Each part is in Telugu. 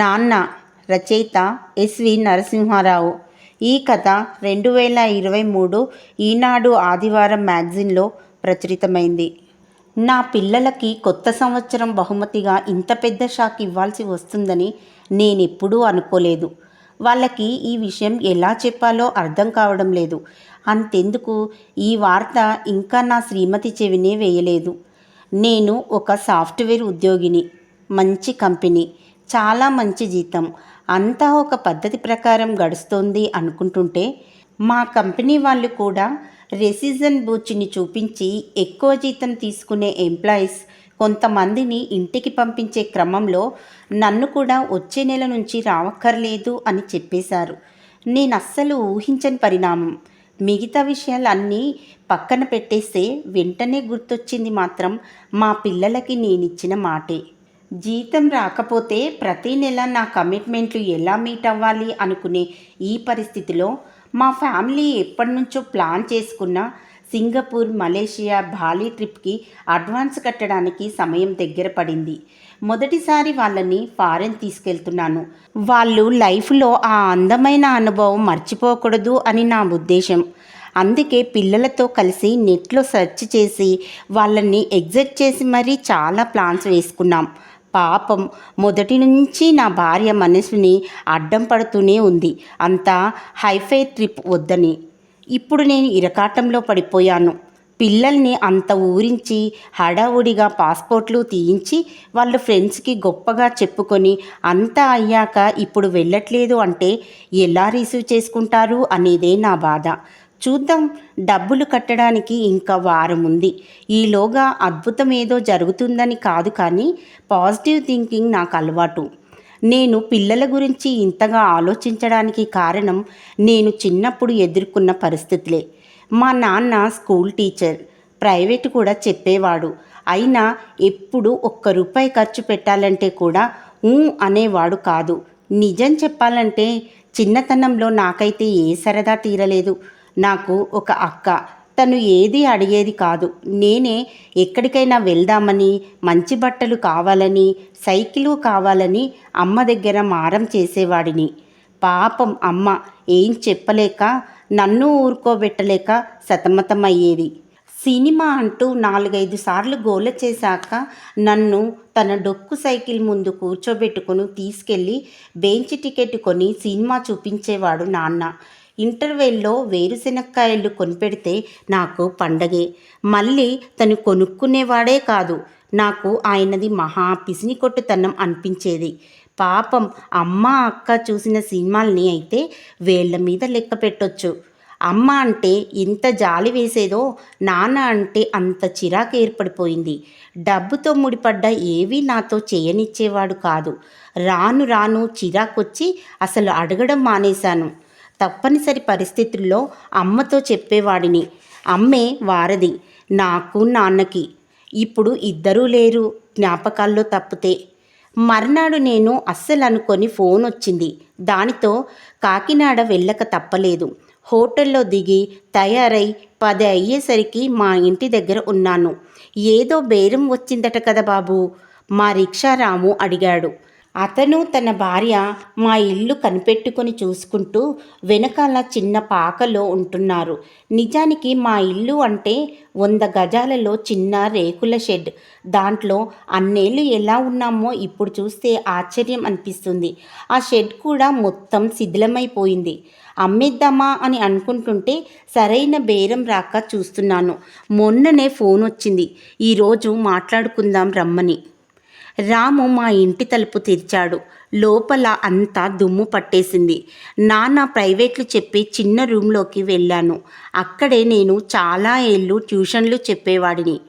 నాన్న రచయిత ఎస్వి నరసింహారావు. ఈ కథ రెండు వేల ఇరవై మూడు ఈనాడు ఆదివారం మ్యాగజిన్లో ప్రచురితమైంది. నా పిల్లలకి కొత్త సంవత్సరం బహుమతిగా ఇంత పెద్ద షాక్ ఇవ్వాల్సి వస్తుందని నేనెప్పుడూ అనుకోలేదు. వాళ్ళకి ఈ విషయం ఎలా చెప్పాలో అర్థం కావడం లేదు. అంతెందుకు? ఈ వార్త ఇంకా నా శ్రీమతి చెవినే వేయలేదు. నేను ఒక సాఫ్ట్వేర్ ఉద్యోగిని మంచి కంపెనీ. చాలా మంచి జీతం. అంతా ఒక పద్ధతి ప్రకారం గడుస్తోంది అనుకుంటుంటే మా కంపెనీ వాళ్ళు కూడా రెసిజన్ బూచిని చూపించి ఎక్కువ జీతం తీసుకునే ఎంప్లాయీస్ కొంతమందిని ఇంటికి పంపించే క్రమంలో నన్ను కూడా వచ్చే నెల నుంచి రావక్కర్లేదు అని చెప్పేశారు. నేను అస్సలు ఊహించని పరిణామం. మిగతా విషయాలన్నీ పక్కన పెట్టేస్తే వెంటనే గుర్తొచ్చింది మాత్రం మా పిల్లలకి నేనిచ్చిన మాటే. జీతం రాకపోతే ప్రతీ నెల నా కమిట్మెంట్లు ఎలా మీట్ అవ్వాలి అనుకునే ఈ పరిస్థితిలో మా ఫ్యామిలీ ఎప్పటి నుంచో ప్లాన్ చేసుకున్న సింగపూర్ మలేషియా బాలి ట్రిప్కి అడ్వాన్స్ కట్టడానికి సమయం దగ్గర పడింది. మొదటిసారి వాళ్ళని ఫారెన్ తీసుకెళ్తున్నాను. వాళ్ళు లైఫ్లో ఆ అందమైన అనుభవం మర్చిపోకూడదు అని నా ఉద్దేశం. అందుకే పిల్లలతో కలిసి నెట్లో సెర్చ్ చేసి వాళ్ళని ఎగ్జిట్ చేసి మరీ చాలా ప్లాన్స్ వేసుకున్నాం. పాపం మొదటి నుంచి నా భార్య మనసుని అడ్డం పడుతూనే ఉంది. అంతా హైఫై ట్రిప్ వద్దని. ఇప్పుడు నేను ఇరకాటంలో పడిపోయాను. పిల్లల్ని అంత ఊరించి హడావుడిగా పాస్పోర్ట్లు తీయించి వాళ్ళ ఫ్రెండ్స్కి గొప్పగా చెప్పుకొని అంతా అయ్యాక ఇప్పుడు వెళ్ళట్లేదు అంటే ఎలా రిసీవ్ చేసుకుంటారు అనేదే నా బాధ. చూద్దాం. డబ్బులు కట్టడానికి ఇంకా వారం ఉంది ఈలోగా అద్భుతం ఏదో జరుగుతుందని కాదు కానీ పాజిటివ్ థింకింగ్ నాకు అలవాటు. నేను పిల్లల గురించి ఇంతగా ఆలోచించడానికి కారణం నేను చిన్నప్పుడు ఎదుర్కొన్న పరిస్థితులే. మా నాన్న స్కూల్ టీచర్ ప్రైవేట్ కూడా చెప్పేవాడు. అయినా ఎప్పుడు ఒక్క రూపాయి ఖర్చు పెట్టాలంటే కూడా ఊ అనేవాడు కాదు. నిజం చెప్పాలంటే చిన్నతనంలో నాకైతే ఏ సరదా తీరలేదు. నాకు ఒక అక్క. తను ఏది అడిగేది కాదు. నేనే ఎక్కడికైనా వెళ్దామని మంచి బట్టలు కావాలని సైకిలు కావాలని అమ్మ దగ్గర మారం చేసేవాడిని. పాపం అమ్మ ఏం చెప్పలేక నన్ను ఊరుకోబెట్టలేక సతమతమయ్యేది. సినిమా అంటూ నాలుగైదు సార్లు గోల చేశాక నన్ను తన డొక్కు సైకిల్ ముందు కూర్చోబెట్టుకుని తీసుకెళ్ళి బెంచ్ టికెట్ కొని సినిమా చూపించేవాడు నాన్న. ఇంటర్వెల్లో వేరుశెనక్కాయలు కొనిపెడితే నాకు పండగే. మళ్ళీ తను కొనుక్కునేవాడే కాదు. నాకు ఆయనది మహా పిసినికొట్టుతనం అనిపించేది. పాపం అమ్మ అక్క చూసిన సినిమాల్ని అయితే వేళ్ళ మీద లెక్క పెట్టొచ్చు. అమ్మ అంటే ఎంత జాలి వేసేదో నాన్న అంటే అంత చిరాకు ఏర్పడిపోయింది. డబ్బుతో ముడిపడ్డ ఏవీ నాతో చేయనిచ్చేవాడు కాదు. రాను రాను చిరాకొచ్చి అసలు అడగడం మానేశాను. తప్పనిసరి పరిస్థితుల్లో అమ్మతో చెప్పేవాడిని. అమ్మే వారది నాకు నాన్నకి ఇప్పుడు ఇద్దరూ లేరు జ్ఞాపకాల్లో తప్పితే. మర్నాడు నేను అస్సలు అనుకొని ఫోన్ వచ్చింది. దానితో కాకినాడ వెళ్ళక తప్పలేదు. హోటల్లో దిగి తయారై పది అయ్యేసరికి మా ఇంటి దగ్గర ఉన్నాను. ఏదో బేరం వచ్చిందట కదా బాబు. మా రిక్షారాము అడిగాడు. అతను తన భార్య మా ఇల్లు కనిపెట్టుకొని చూసుకుంటూ వెనకాల చిన్న పాకలో ఉంటున్నారు. నిజానికి మా ఇల్లు అంటే వంద గజాలలో చిన్న రేకుల షెడ్. దాంట్లో అన్నేళ్ళు ఎలా ఉన్నామో ఇప్పుడు చూస్తే ఆశ్చర్యం అనిపిస్తుంది. ఆ షెడ్ కూడా మొత్తం శిథిలమైపోయింది. అమ్మేద్దామా అని అనుకుంటుంటే సరైన బేరం రాక చూస్తున్నాను. మొన్ననే ఫోన్ వచ్చింది. ఈరోజు మాట్లాడుకుందాం రమ్మని. రాము మా ఇంటి తలుపు తెరిచాడు. లోపల అంతా దుమ్ము పట్టేసింది. నాన్న ప్రైవేట్లు చెప్పి చిన్న రూమ్లోకి వెళ్ళాను. అక్కడే నేను చాలా ఏళ్ళు ట్యూషన్లు చెప్పేవాడిని.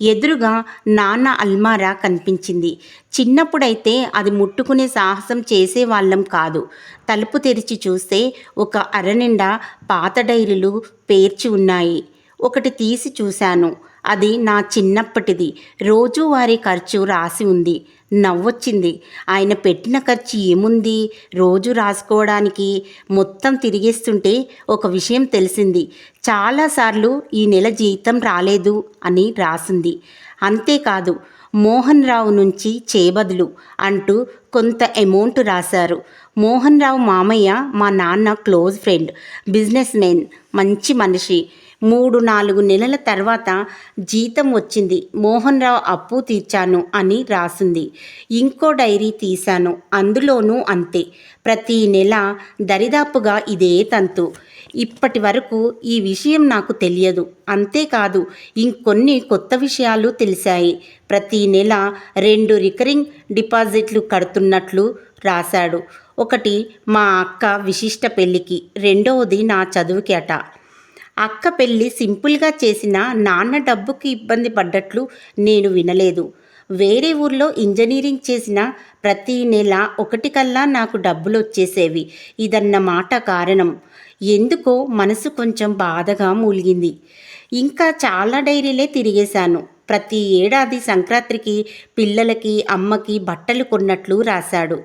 ఎదురుగా నాన్న అల్మారా కనిపించింది. చిన్నప్పుడైతే అది ముట్టుకునే సాహసం చేసేవాళ్ళం కాదు. తలుపు తెరిచి చూస్తే ఒక అరనిండా పాత డైరీలు పేర్చి ఉన్నాయి. ఒకటి తీసి చూశాను. అది నా చిన్నప్పటిది. రోజువారీ ఖర్చు రాసి ఉంది. నవ్వొచ్చింది. ఆయన పెట్టిన ఖర్చు ఏముంది? రోజు రాసుకోవడానికి మొత్తం తిరిగేస్తుంటే ఒక విషయం తెలిసింది. చాలాసార్లు ఈ నెల జీతం రాలేదు అని రాసింది. అంతేకాదు మోహన్ రావు నుంచి చేబదులు అంటూ కొంత అమౌంట్ రాశారు. మోహన్ రావు మామయ్య మా నాన్న క్లోజ్ ఫ్రెండ్ బిజినెస్ మెన్ మంచి మనిషి. మూడు నాలుగు నెలల తర్వాత జీతం వచ్చింది. మోహన్ రావు అప్పు తీర్చాను అని రాసింది. ఇంకో డైరీ తీశాను. అందులోనూ అంతే. ప్రతి నెల దరిదాపుగా ఇదే తంతు. ఇప్పటి వరకు ఈ విషయం నాకు తెలియదు. అంతేకాదు ఇంకొన్ని కొత్త విషయాలు తెలిసాయి ప్రతి నెల రెండు రికరింగ్ డిపాజిట్లు కడుతున్నట్లు రాశాడు. ఒకటి మా అక్క విశిష్ట పెళ్ళికి. రెండవది నా చదువుకి అట అక్క పెళ్ళి సింపుల్గా చేసిన నాన్న డబ్బుకి ఇబ్బంది పడ్డట్లు నేను వినలేదు. వేరే ఊర్లో ఇంజనీరింగ్ చేసిన ప్రతి నెల ఒకటి కల్లా నాకు డబ్బులు వచ్చేసేవి ఇదన్నమాట కారణం. ఎందుకో మనసు కొంచెం బాధగా మూలిగింది. ఇంకా చాలా డైరీలే తిరిగేశాను. ప్రతి ఏడాది సంక్రాంతికి పిల్లలకి అమ్మకి బట్టలు కొన్నట్లు రాశాడు.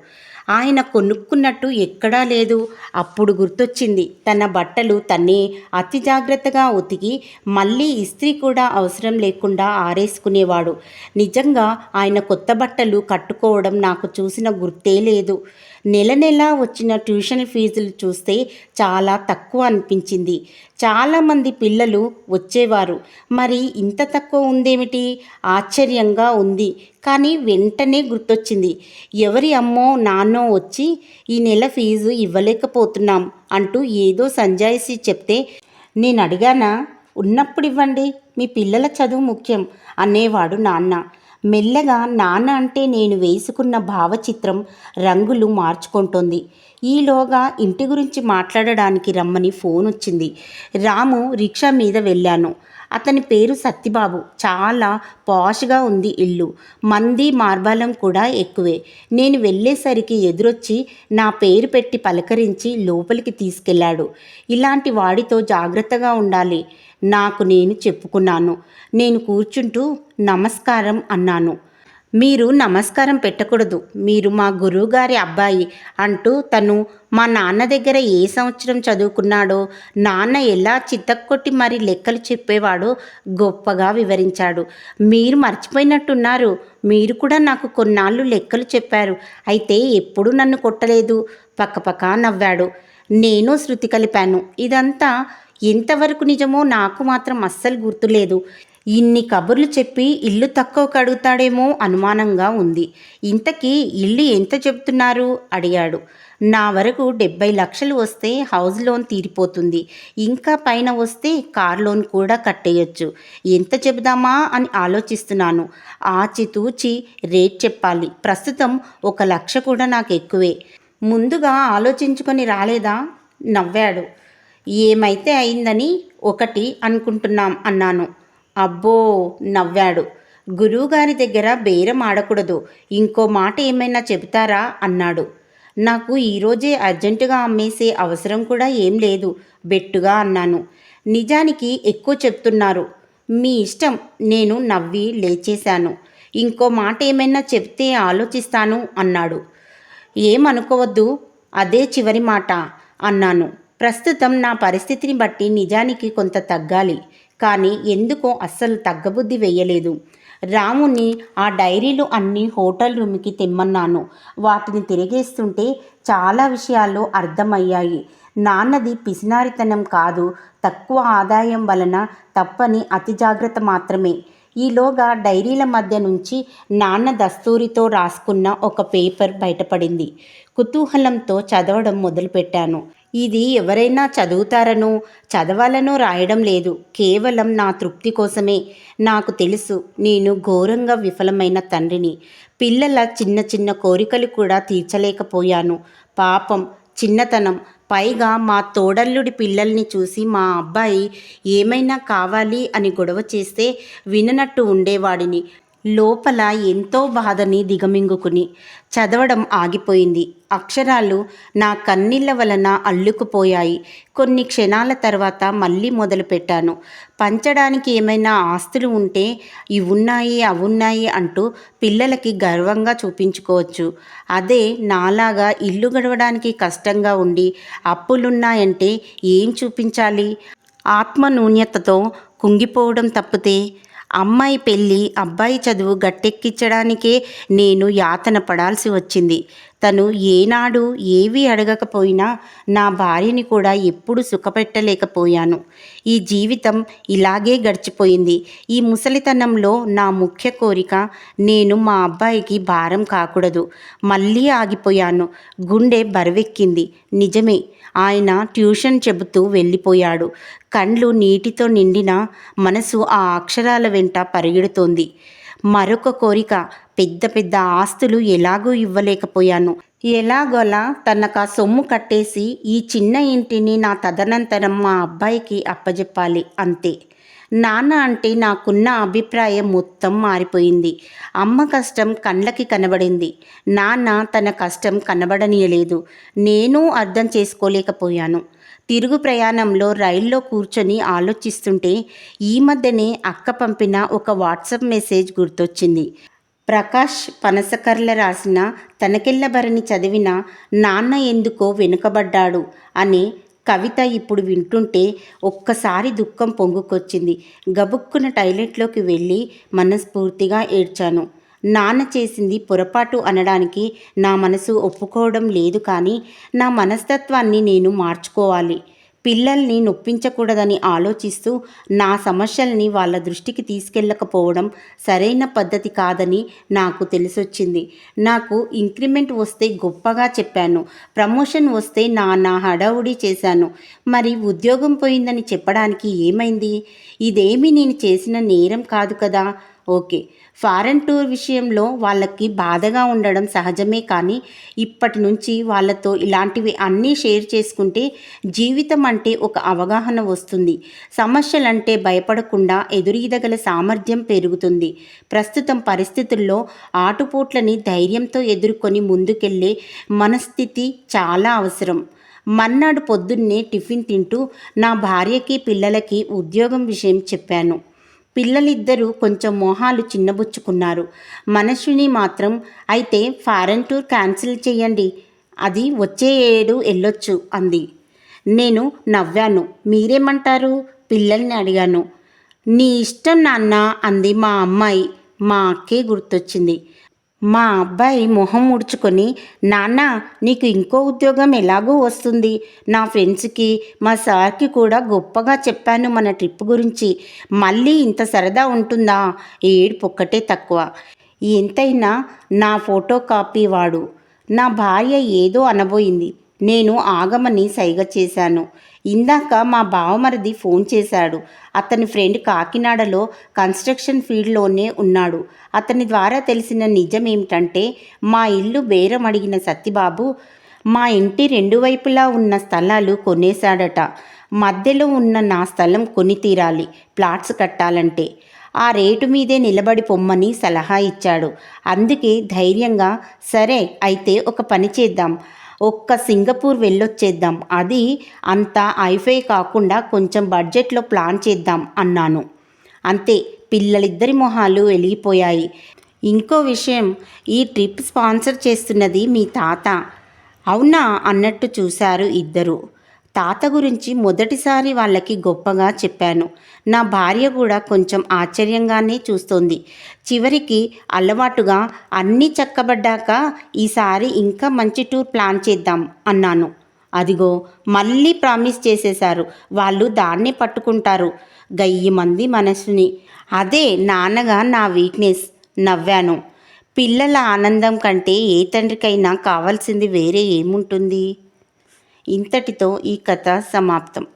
ఆయన కొనుక్కున్నట్టు ఎక్కడా లేదు. అప్పుడు గుర్తొచ్చింది తన బట్టలు తనే అతి జాగ్రత్తగా ఉతికి మళ్ళీ ఇస్త్రీ కూడా అవసరం లేకుండా ఆరేసుకునేవాడు. నిజంగా ఆయన కొత్త బట్టలు కట్టుకోవడం నాకు చూసిన గుర్తే లేదు. నెల నెల వచ్చిన ట్యూషన్ ఫీజులు చూస్తే చాలా తక్కువ అనిపించింది. చాలామంది పిల్లలు వచ్చేవారు. మరి ఇంత తక్కువ ఉందేమిటి? ఆశ్చర్యంగా ఉంది. కానీ వెంటనే గుర్తొచ్చింది. ఎవరి అమ్మో నాన్నో వచ్చి ఈ నెల ఫీజు ఇవ్వలేకపోతున్నాం అంటూ ఏదో సంజాయిసి చెప్తే నేను అడిగానా? ఉన్నప్పుడు ఇవ్వండి. మీ పిల్లల చదువు ముఖ్యం అనేవాడు నాన్న. మెల్లగా నాన్న అంటే నేను వేసుకున్న భావచిత్రం రంగులు మార్చుకుంటోంది. ఈలోగా ఇంటి గురించి మాట్లాడడానికి రమ్మని ఫోన్ వచ్చింది రాము రిక్షా మీద వెళ్ళాను. అతని పేరు సత్తిబాబు చాలా పాష్గా ఉంది ఇల్లు. మంది మార్బలం కూడా ఎక్కువే. నేను వెళ్ళేసరికి ఎదురొచ్చి నా పేరు పెట్టి పలకరించి లోపలికి తీసుకెళ్ళాడు. ఇలాంటి వాడితో జాగ్రత్తగా ఉండాలి. నాకు నేను చెప్పుకున్నాను. నేను కూర్చుంటూ నమస్కారం అన్నాను. మీరు నమస్కారం పెట్టకూడదు. మీరు మా గురువుగారి అబ్బాయి అంటూ తను మా నాన్న దగ్గర ఏ సంవత్సరం చదువుకున్నాడో నాన్న ఎలా చిత్తక్కొట్టి మరి లెక్కలు చెప్పేవాడో గొప్పగా వివరించాడు. మీరు మర్చిపోయినట్టున్నారు. మీరు కూడా నాకు కొన్నాళ్ళు లెక్కలు చెప్పారు. అయితే ఎప్పుడూ నన్ను కొట్టలేదు. పక్కపక్క నవ్వాడు. నేను శృతి కలిపాను. ఇదంతా ఎంతవరకు నిజమో నాకు మాత్రం అస్సలు గుర్తులేదు. ఇన్ని కబుర్లు చెప్పి ఇల్లు తక్కువ కడుగుతాడేమో అనుమానంగా ఉంది. ఇంతకీ ఇల్లు ఎంత చెప్తున్నారు అడిగాడు. నా వరకు డెబ్బై లక్షలు వస్తే హౌస్ లోన్ తీరిపోతుంది. ఇంకా పైన వస్తే కార్ లోన్ కూడా కట్టేయచ్చు. ఎంత చెబుదామా అని ఆలోచిస్తున్నాను. ఆచితూచి రేట్ చెప్పాలి. ప్రస్తుతం ఒక లక్ష కూడా నాకు ఎక్కువే. ముందుగా ఆలోచించుకొని రాలేదా? నవ్వాడు. ఏమైతే అయిందని ఒకటి అనుకుంటున్నాం అన్నాను. అబ్బో నవ్వాడు. గురువుగారి దగ్గర బేరం ఆడకూడదు. ఇంకో మాట ఏమైనా చెబుతారా? అన్నాడు. నాకు ఈరోజే అర్జెంటుగా అమ్మేసే అవసరం కూడా ఏం లేదు బెట్టుగా అన్నాను. నిజానికి ఎక్కువ చెప్తున్నారు. మీ ఇష్టం నేను నవ్వి లేచేశాను. ఇంకో మాట ఏమైనా చెప్తే ఆలోచిస్తాను అన్నాడు. ఏమనుకోవద్దు అదే చివరి మాట అన్నాను. ప్రస్తుతం నా పరిస్థితిని బట్టి నిజానికి కొంత తగ్గాలి. కానీ ఎందుకో అస్సలు తగ్గబుద్ధి వెయ్యలేదు. రాముని ఆ డైరీలు అన్నీ హోటల్ రూమ్కి తెమ్మన్నాను. వాటిని తిరిగేస్తుంటే చాలా విషయాలు అర్థమయ్యాయి. నాన్నది పిసినారితనం కాదు తక్కువ ఆదాయం వలన తప్పని అతి జాగ్రత్త మాత్రమే. ఈలోగా డైరీల మధ్య నుంచి నాన్న దస్తూరితో రాసుకున్న ఒక పేపర్ బయటపడింది. కుతూహలంతో చదవడం మొదలుపెట్టాను. ఇది ఎవరైనా చదువుతారనో చదవాలనో రాయడం లేదు. కేవలం నా తృప్తి కోసమే. నాకు తెలుసు నేను ఘోరంగా విఫలమైన తండ్రిని. పిల్లల చిన్న చిన్న కోరికలు కూడా తీర్చలేకపోయాను. పాపం చిన్నతనం. పైగా మా తోడల్లుడి పిల్లల్ని చూసి మా అబ్బాయి ఏమైనా కావాలి అని గొడవ చేస్తే విననట్టు ఉండేవాడిని. లోపల ఎంతో బాధని దిగమింగుకుని చదవడం ఆగిపోయింది. అక్షరాలు నా కన్నీళ్ళ వలన అల్లుకుపోయాయి. కొన్ని క్షణాల తర్వాత మళ్ళీ మొదలుపెట్టాను. పంచడానికి ఏమైనా ఆస్తులు ఉంటే ఇవున్నాయి అవున్నాయి అంటూ పిల్లలకి గర్వంగా చూపించుకోవచ్చు. అదే నాలాగా ఇల్లు గడవడానికి కష్టంగా ఉండి అప్పులున్నాయంటే ఏం చూపించాలి? ఆత్మ నూన్యతతో కుంగిపోవడం తప్పితే అమ్మాయి పెళ్ళి అబ్బాయి చదువు గట్టెక్కించడానికే నేను యాతన పడాల్సి వచ్చింది. తను ఏనాడు ఏవి అడగకపోయినా నా భార్యని కూడా ఎప్పుడు సుఖపెట్టలేకపోయాను. ఈ జీవితం ఇలాగే గడిచిపోయింది. ఈ ముసలితనంలో నా ముఖ్య కోరిక నేను మా అబ్బాయికి భారం కాకూడదు. మళ్ళీ ఆగిపోయాను. గుండె బరువెక్కింది. నిజమే ఆయన ట్యూషన్ చెబుతూ వెళ్ళిపోయాడు. కండ్లు నీటితో నిండిన మనసు ఆ అక్షరాల వెంట పరిగెడుతోంది. మరొక కోరిక పెద్ద పెద్ద ఆస్తులు ఎలాగూ ఇవ్వలేకపోయాను. ఎలాగోలా తనకు ఆ సొమ్ము కట్టేసి ఈ చిన్న ఇంటిని నా తదనంతరం మా అబ్బాయికి అప్పజెప్పాలి అంతే. నాన్న అంటే నాకున్న అభిప్రాయం మొత్తం మారిపోయింది. అమ్మ కష్టం కళ్ళకి కనబడింది. నాన్న తన కష్టం కనబడనీయలేదు. నేను అర్థం చేసుకోలేకపోయాను. తిరుగు ప్రయాణంలో రైల్లో కూర్చొని ఆలోచిస్తుంటే ఈ మధ్యనే అక్క పంపిన ఒక వాట్సాప్ మెసేజ్ గుర్తొచ్చింది. ప్రకాష్ పనసకర్ల రాసిన తనకెళ్ళబరని చదివిన నాన్న ఎందుకో వెనుకబడ్డాడు అనే కవిత ఇప్పుడు వింటుంటే ఒక్కసారి దుఃఖం పొంగుకొచ్చింది. గబుక్కున టైలెట్లోకి వెళ్ళి మనస్ఫూర్తిగా ఏడ్చాను. నాన్న చేసింది పొరపాటు అనడానికి నా మనసు ఒప్పుకోవడం లేదు కానీ నా మనస్తత్వాన్ని నేను మార్చుకోవాలి. పిల్లల్ని నొప్పించకూడదని ఆలోచిస్తూ నా సమస్యల్ని వాళ్ళ దృష్టికి తీసుకెళ్ళకపోవడం సరైన పద్ధతి కాదని నాకు తెలిసొచ్చింది. నాకు ఇంక్రిమెంట్ వస్తే గొప్పగా చెప్పాను. ప్రమోషన్ వస్తే నా నా హడావుడి చేశాను. మరి ఉద్యోగం పోయిందని చెప్పడానికి ఏమైంది? ఇదేమీ నేను చేసిన నేరం కాదు కదా? ఓకే. ఫారెన్ టూర్ విషయంలో వాళ్ళకి బాధగా ఉండడం సహజమే కానీ ఇప్పటి నుంచి వాళ్ళతో ఇలాంటివి అన్నీ షేర్ చేసుకుంటే జీవితం అంటే ఒక అవగాహన వస్తుంది. సమస్యలంటే భయపడకుండా ఎదురీదగల సామర్థ్యం పెరుగుతుంది. ప్రస్తుతం పరిస్థితుల్లో ఆటుపోట్లని ధైర్యంతో ఎదుర్కొని ముందుకెళ్ళే మనస్థితి చాలా అవసరం. మన్నాడు పొద్దున్నే టిఫిన్ తింటూ నా భార్యకి పిల్లలకి ఉద్యోగం విషయం చెప్పాను. పిల్లలిద్దరూ కొంచెం మొహాలు చిన్నబుచ్చుకున్నారు. మనస్విని మాత్రం అయితే ఫారెన్ టూర్ క్యాన్సిల్ చేయండి అది వచ్చే ఏడు వెళ్ళొచ్చు అంది. నేను నవ్వాను. మీరేమంటారు? పిల్లల్ని అడిగాను. నీ ఇష్టం నాన్న అంది మా అమ్మాయి. మా అక్కే గుర్తొచ్చింది. మా అబ్బాయి మొహం ముడుచుకొని నాన్న నీకు ఇంకో ఉద్యోగం ఎలాగో వస్తుంది. నా ఫ్రెండ్స్కి మా సార్కి కూడా గొప్పగా చెప్పాను మన ట్రిప్ గురించి. మళ్ళీ ఇంత సరదా ఉంటుందా? ఏడుపు ఒక్కటే తక్కువ. ఎంతైనా నా ఫోటో కాపీ వాడు. నా భార్య ఏదో అనబోయింది. నేను ఆగమని సైగ చేశాను. ఇందాక మా బావమరిది ఫోన్ చేశాడు. అతని ఫ్రెండ్ కాకినాడలో కన్స్ట్రక్షన్ ఫీల్డ్లోనే ఉన్నాడు. అతని ద్వారా తెలిసిన నిజం ఏమిటంటే మా ఇల్లు బేరం అడిగిన సత్యబాబు మా ఇంటి రెండు వైపులా ఉన్న స్థలాలు కొనేశాడట. మధ్యలో ఉన్న నా స్థలం కొని తీరాలి ప్లాట్స్ కట్టాలంటే. ఆ రేటు మీదే నిలబడి పొమ్మని సలహా ఇచ్చాడు. అందుకే ధైర్యంగా సరే అయితే ఒక పని చేద్దాం. ఒక్క సింగపూర్ వెళ్ళొచ్చేద్దాం. అది అంత ఐఫై కాకుండా కొంచెం బడ్జెట్లో ప్లాన్ చేద్దాం అన్నాను. అంతే పిల్లలిద్దరి మొహాలు వెలిగిపోయాయి. ఇంకో విషయం ఈ ట్రిప్ స్పాన్సర్ చేస్తున్నది మీ తాత. అవునా? అన్నట్టు చూశారు ఇద్దరు. తాత గురించి మొదటిసారి వాళ్ళకి గొప్పగా చెప్పాను. నా భార్య కూడా కొంచెం ఆశ్చర్యంగానే చూస్తోంది. చివరికి అలవాటుగా అన్నీ చక్కబడ్డాక ఈసారి ఇంకా మంచి టూర్ ప్లాన్ చేద్దాం అన్నాను. అదిగో మళ్ళీ ప్రామిస్ చేసేశారు. వాళ్ళు దాన్ని పట్టుకుంటారు. గయ్యి మంది మనసుని. అదే నాన్నగా నా వీక్నెస్. నవ్వాను. పిల్లల ఆనందం కంటే ఏ తండ్రికైనా కావాల్సింది వేరే ఏముంటుంది? ఇంతటితో ఈ కథ సమాప్తం.